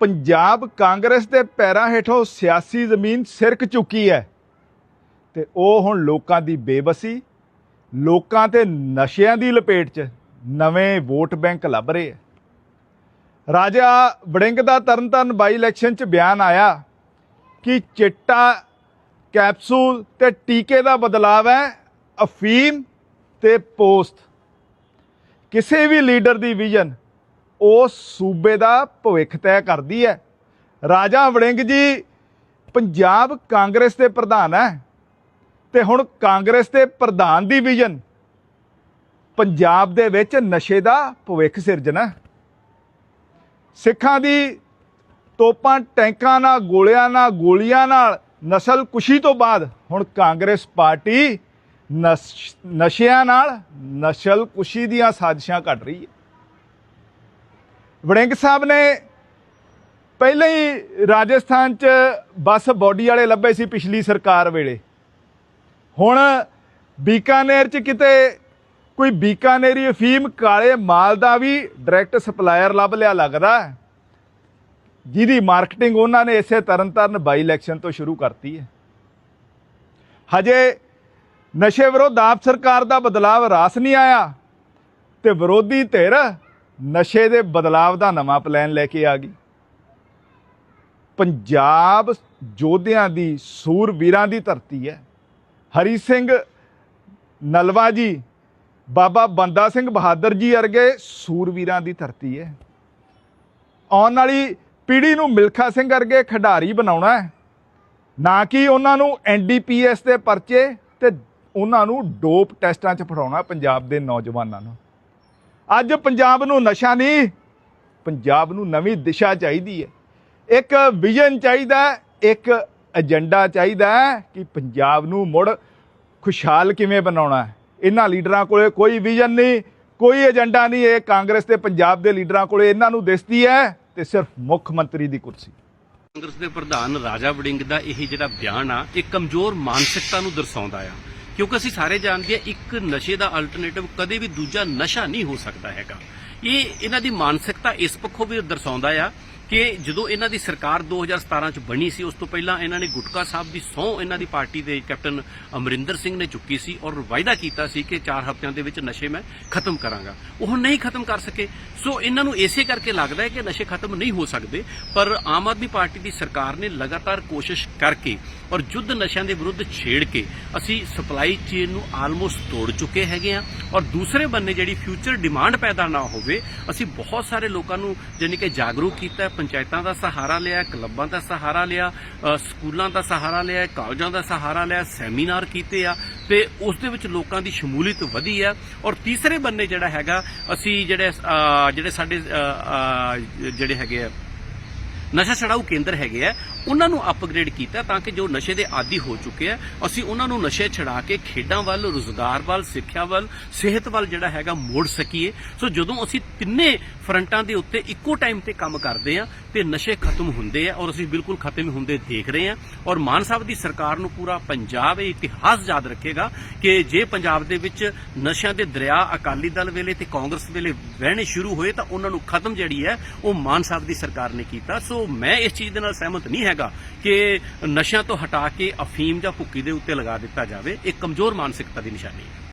ਪੰਜਾਬ ਕਾਂਗਰਸ ਦੇ ਪੈਰਾਂ ਹੇਠੋਂ ਸਿਆਸੀ ਜ਼ਮੀਨ ਸਿਰਕ ਚੁੱਕੀ ਹੈ। ਤੇ ਉਹ ਹੁਣ ਲੋਕਾਂ ਦੀ ਬੇਬਸੀ, ਲੋਕਾਂ ਤੇ ਨਸ਼ਿਆਂ ਦੀ ਲਪੇਟ 'ਚ ਨਵੇਂ ਵੋਟ ਬੈਂਕ ਲੱਭ ਰਹੇ ਹੈ। ਰਾਜਾ ਵੜਿੰਗ ਦਾ ਤਰਨਤਾਰਨ ਬਾਈ ਇਲੈਕਸ਼ਨ 'ਚ ਬਿਆਨ ਆਇਆ ਕਿ ਚਿੱਟਾ ਕੈਪਸੂਲ ਤੇ ਟੀਕੇ ਦਾ ਬਦਲਾਵ ਹੈ, ਅਫੀਮ ਤੇ ਪੋਸਟ ਕਿਸੇ ਵੀ ਲੀਡਰ ਦੀ ਵਿਜ਼ਨ ਉਸ ਸੂਬੇ ਦਾ ਭਵਿੱਖ ਤੈਅ ਕਰਦੀ ਹੈ। ਰਾਜਾ ਵੜਿੰਗ ਜੀ ਪੰਜਾਬ ਕਾਂਗਰਸ ਦੇ ਪ੍ਰਧਾਨ ਹੈ ਤੇ ਹੁਣ ਕਾਂਗਰਸ ਦੇ ਪ੍ਰਧਾਨ ਦੀ ਵਿਜ਼ਨ ਪੰਜਾਬ ਦੇ ਵਿੱਚ ਨਸ਼ੇ ਦਾ ਭਵਿੱਖ ਸਿਰਜਣਾ ਸਿੱਖਾਂ ਦੀ ਤੋਪਾਂ ਟੈਂਕਾਂ ਨਾਲ, ਗੋਲਿਆਂ ਨਾਲ, ਗੋਲੀਆਂ ਨਾਲ ਨਸਲ ਕੁਸ਼ੀ ਤੋਂ ਬਾਅਦ ਹੁਣ ਕਾਂਗਰਸ ਪਾਰਟੀ ਨਸ਼- ਨਸ਼ਿਆਂ ਨਾਲ ਨਸਲ ਕੁਸ਼ੀ ਦੀਆਂ ਸਾਜ਼ਿਸ਼ਾਂ ਘੜ ਰਹੀ ਹੈ। ਵੜਿੰਗ ਸਾਹਿਬ ਨੇ ਪਹਿਲਾਂ ਹੀ ਰਾਜਸਥਾਨ 'ਚ ਬੱਸ ਬੋਡੀ ਵਾਲੇ ਲੱਭੇ ਸੀ ਪਿਛਲੀ ਸਰਕਾਰ ਵੇਲੇ। ਹੁਣ ਬੀਕਾਨੇਰ 'ਚ ਕਿਤੇ ਕੋਈ ਬੀਕਾਨੇਰੀ ਅਫੀਮ ਕਾਲੇ ਮਾਲ ਦਾ ਵੀ ਡਾਇਰੈਕਟ ਸਪਲਾਇਰ ਲੱਭ ਲਿਆ ਲੱਗਦਾ ਜਿਹਦੀ ਮਾਰਕੀਟਿੰਗ ਉਹਨਾਂ ਨੇ ਇਸੇ ਤਰਨਤਾਰਨ ਬਾਈ ਇਲੈਕਸ਼ਨ ਤੋਂ ਸ਼ੁਰੂ ਕਰਤੀ ਹੈ। ਹਜੇ ਨਸ਼ੇ ਵਿਰੋਧ ਆਪ ਸਰਕਾਰ ਦਾ ਬਦਲਾਵ ਰਾਸ ਨਹੀਂ ਆਇਆ ਤੇ ਵਿਰੋਧੀ ਧਿਰ ਨਸ਼ੇ ਦੇ ਬਦਲਾਵ ਦਾ ਨਵਾਂ ਪਲਾਨ ਲੈ ਕੇ ਆ ਗਈ। ਪੰਜਾਬ ਯੋਧਿਆਂ ਦੀ, ਸੂਰਵੀਰਾਂ ਦੀ ਧਰਤੀ ਹੈ। ਹਰੀ ਸਿੰਘ ਨਲਵਾ ਜੀ, ਬਾਬਾ ਬੰਦਾ ਸਿੰਘ ਬਹਾਦਰ ਜੀ ਵਰਗੇ ਸੂਰਵੀਰਾਂ ਦੀ ਧਰਤੀ ਹੈ। ਆਉਣ ਵਾਲੀ ਪੀੜ੍ਹੀ ਨੂੰ ਮਿਲਖਾ ਸਿੰਘ ਵਰਗੇ ਖਿਡਾਰੀ ਬਣਾਉਣਾ ਹੈ। ਨਾ ਕਿ ਉਹਨਾਂ ਨੂੰ ਐਨਡੀਪੀਐਸ ਦੇ ਪਰਚੇ ਤੇ ਉਹਨਾਂ ਨੂੰ ਡੋਪ ਟੈਸਟਾਂ 'ਚ ਫੜਾਉਣਾ, ਪੰਜਾਬ ਦੇ ਨੌਜਵਾਨਾਂ ਨੂੰ। ਅੱਜ ਪੰਜਾਬ ਨੂੰ ਨਸ਼ਾ ਨਹੀਂ, ਪੰਜਾਬ ਨੂੰ ਨਵੀਂ ਦਿਸ਼ਾ ਚਾਹੀਦੀ ਹੈ। ਇੱਕ ਵਿਜ਼ਨ ਚਾਹੀਦਾ ਇੱਕ ਏਜੰਡਾ ਚਾਹੀਦਾ ਕਿ ਪੰਜਾਬ ਨੂੰ ਮੁੜ ਖੁਸ਼ਹਾਲ ਕਿਵੇਂ ਬਣਾਉਣਾ ਹੈ। ਇਹਨਾਂ ਲੀਡਰਾਂ ਕੋਲੇ ਕੋਈ ਵਿਜ਼ਨ ਨਹੀਂ, ਕੋਈ ਏਜੰਡਾ ਨਹੀਂ, ਇਹ ਕਾਂਗਰਸ ਤੇ ਪੰਜਾਬ ਦੇ ਲੀਡਰਾਂ ਕੋਲੇ ਇਹਨਾਂ ਨੂੰ ਦਿਸਦੀ ਹੈ ਤੇ ਸਿਰਫ ਮੁੱਖ ਮੰਤਰੀ ਦੀ ਕੁਰਸੀ। ਕਾਂਗਰਸ ਦੇ ਪ੍ਰਧਾਨ ਰਾਜਾ ਵੜਿੰਗ ਦਾ ਇਹ ਜਿਹੜਾ ਬਿਆਨ ਆ, ਇਹ ਕਮਜ਼ੋਰ ਮਾਨਸਿਕਤਾ ਨੂੰ ਦਰਸਾਉਂਦਾ ਆ। ਕਿਉਂਕਿ ਅਸੀਂ ਸਾਰੇ ਜਾਣਦੇ ਆ ਇੱਕ ਨਸ਼ੇ ਦਾ ਅਲਟਰਨੇਟਿਵ ਕਦੇ ਵੀ ਦੂਜਾ ਨਸ਼ਾ ਨਹੀਂ ਹੋ ਸਕਦਾ ਹੈਗਾ। ਇਹ ਇਹਨਾਂ ਦੀ ਮਾਨਸਿਕਤਾ ਇਸ ਪੱਖੋਂ ਵੀ ਦਰਸਾਉਂਦਾ ਆ ਕਿ ਜਦੋਂ ਇਹਨਾਂ ਦੀ ਸਰਕਾਰ 2017 ਚ ਬਣੀ ਸੀ, ਉਸ ਤੋਂ ਪਹਿਲਾਂ ਇਹਨਾਂ ਨੇ ਗੁਟਕਾ ਸਾਹਿਬ ਦੀ ਸਹੁੰ ਇਹਨਾਂ ਦੀ ਪਾਰਟੀ ਦੇ ਕੈਪਟਨ ਅਮਰਿੰਦਰ ਸਿੰਘ ਨੇ ਚੁੱਕੀ ਸੀ ਔਰ ਵਾਅਦਾ ਕੀਤਾ ਸੀ ਕਿ 4 ਹਫ਼ਤਿਆਂ ਦੇ ਵਿੱਚ ਨਸ਼ੇ ਮੈਂ ਖਤਮ ਕਰਾਂਗਾ। ਉਹ ਨਹੀਂ ਖਤਮ ਕਰ ਸਕੇ। ਸੋ ਇਹਨਾਂ ਨੂੰ ਇਸੇ ਕਰਕੇ ਲੱਗਦਾ ਹੈ ਕਿ ਨਸ਼ੇ ਖਤਮ ਨਹੀਂ ਹੋ ਸਕਦੇ, ਪਰ ਆਮ ਆਦਮੀ ਪਾਰਟੀ ਦੀ ਸਰਕਾਰ ਨੇ ਲਗਾਤਾਰ ਕੋਸ਼ਿਸ਼ ਕਰਕੇ ਔਰ ਜੁੱਧ ਨਸ਼ਿਆਂ ਦੇ ਵਿਰੁੱਧ ਛੇੜ ਕੇ ਅਸੀਂ ਸਪਲਾਈ ਚੇਨ ਨੂੰ ਆਲਮੋਸਟ ਤੋੜ ਚੁੱਕੇ ਹੈਗੇ ਆ ਔਰ ਦੂਸਰੇ ਬੰਨੇ ਜਿਹੜੀ ਫਿਊਚਰ ਡਿਮਾਂਡ ਪੈਦਾ ਨਾ ਹੋਵੇ, ਅਸੀਂ ਬਹੁਤ ਸਾਰੇ ਲੋਕਾਂ ਨੂੰ ਜਾਣੀ ਕਿ ਜਾਗਰੂਕ ਕੀਤਾ ਪੰਚਾਇਤਾਂ ਦਾ ਸਹਾਰਾ ਲਿਆ, ਕਲੱਬਾਂ ਦਾ ਸਹਾਰਾ ਲਿਆ ਸਕੂਲਾਂ ਦਾ ਸਹਾਰਾ ਲਿਆ, ਕਾਲਜਾਂ ਦਾ ਸਹਾਰਾ ਲਿਆ, ਸੈਮੀਨਾਰ ਕੀਤੇ ਆ ਤੇ ਉਸ ਦੇ ਵਿੱਚ ਲੋਕਾਂ ਦੀ ਸ਼ਮੂਲੀਅਤ ਵਧੀ ਆ। ਔਰ ਤੀਸਰੇ ਬੰਨੇ ਜਿਹੜਾ ਹੈਗਾ, ਅਸੀਂ ਜਿਹੜੇ ਜਿਹੜੇ ਸਾਡੇ ਜਿਹੜੇ ਹੈਗੇ ਆ, ਨਸ਼ਾ ਛਡਾਊ ਕੇਂਦਰ ਹੈਗੇ ਆ ਉਹਨਾਂ ਨੂੰ ਅਪਗ੍ਰੇਡ ਕੀਤਾ ਤਾਂ ਕਿ ਜੋ ਨਸ਼ੇ ਦੇ ਆਦੀ ਹੋ ਚੁੱਕੇ ਆ, ਅਸੀਂ ਉਹਨਾਂ ਨੂੰ ਨਸ਼ੇ ਛਡਾ ਕੇ ਖੇਡਾਂ ਵੱਲ, ਰੋਜ਼ਗਾਰ ਵੱਲ, ਸਿੱਖਿਆ ਵੱਲ, ਸਿਹਤ ਵੱਲ ਜਿਹੜਾ ਹੈਗਾ ਮੋੜ ਸਕੀਏ। ਸੋ ਜਦੋਂ ਅਸੀਂ ਤਿੰਨੇ ਫਰੰਟਾਂ ਦੇ ਉੱਤੇ ਇੱਕੋ ਟਾਈਮ ਤੇ ਕੰਮ ਕਰਦੇ ਆ, ਤੇ ਨਸ਼ੇ ਖਤਮ ਹੁੰਦੇ ਆ ਔਰ ਅਸੀਂ ਬਿਲਕੁਲ ਖਤਮ ਹੁੰਦੇ ਦੇਖ ਰਹੇ ਆ। ਔਰ ਮਾਨ ਸਾਹਿਬ ਦੀ ਸਰਕਾਰ ਨੂੰ ਪੂਰਾ ਪੰਜਾਬ ਇਹ ਇਤਿਹਾਸ ਯਾਦ ਰੱਖੇਗਾ ਕਿ ਜੇ ਪੰਜਾਬ ਦੇ ਵਿੱਚ ਨਸ਼ਿਆਂ ਦੇ ਦਰਿਆ ਅਕਾਲੀ ਦਲ ਵੇਲੇ ਤੇ ਕਾਂਗਰਸ ਵੇਲੇ ਵਹਿਣੇ ਸ਼ੁਰੂ ਹੋਏ ਤਾਂ ਉਹਨਾਂ ਨੂੰ ਖਤਮ ਜਿਹੜੀ ਹੈ ਉਹ ਮਾਨ ਸਾਹਿਬ ਦੀ ਸਰਕਾਰ ਨੇ ਕੀਤਾ। ਸੋ ਮੈਂ ਇਸ ਚੀਜ਼ ਦੇ ਨਾਲ ਸਹਿਮਤ ਨਹੀਂ ਹੈਗਾ ਕਿ ਨਸ਼ਿਆਂ ਤੋਂ ਹਟਾ ਕੇ ਅਫੀਮ ਜਾਂ ਭੁੱਕੀ ਦੇ ਉੱਤੇ ਲਗਾ ਦਿੱਤਾ ਜਾਵੇ, ਇਹ ਕਮਜ਼ੋਰ ਮਾਨਸਿਕਤਾ ਦੀ ਨਿਸ਼ਾਨੀ ਹੈ।